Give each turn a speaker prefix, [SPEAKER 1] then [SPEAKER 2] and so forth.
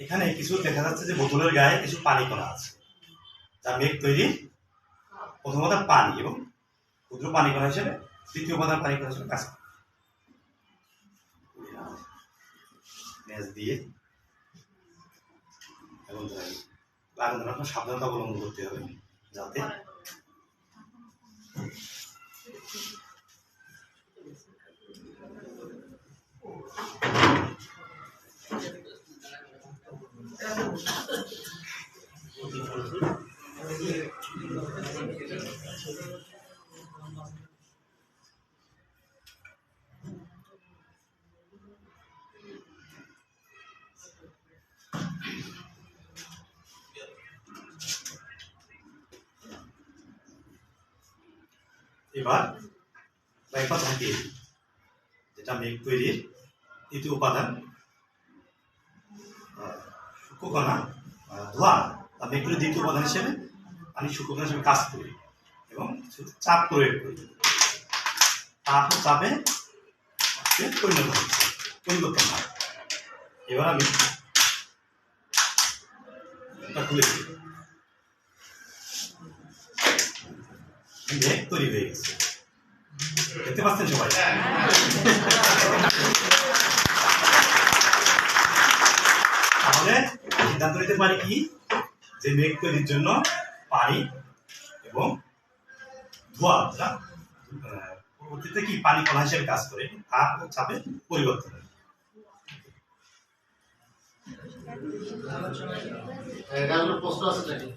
[SPEAKER 1] এখানে কিছু দেখা যাচ্ছে যে বোতলের গায়ে কিছু পানি কণা আছে। যা মেঘ তৈরির প্রথমত পানি এবং ক্ষুদ্র পানি কণা হিসেবে তৃতীয় উপাদান পানি কণা হিসেবে করে। ম্যাচ দিয়ে এবং সাবধানতা অবলম্বন করতে হবে যাতে এবার বাইপা থাকে যেটা মেঘ তৈরির তৃতীয় উপাদান শুক্রকণা আহ, তা মেঘ দ্বিতীয় উপাদান হিসেবে আমি শুক্রকণা হিসেবে কাজ করি এবং চাপ প্রয়োগ করি। তাপ চাপে পরিণত হচ্ছে পরিবর্তন হয়। এবার আমি খুলে দিই। তৈরি হয়ে গেছে। দেখতে তাহলে সিদ্ধান্ত নিতে পারি কি যে মেঘ তৈরির জন্য পানি এবং ধোঁয়া আহ, পরবর্তীতে কি পানি কণা হিসেবে কাজ করে তাপ ও চাপে পরিবর্তন
[SPEAKER 2] প্রশ্ন আছে নাকি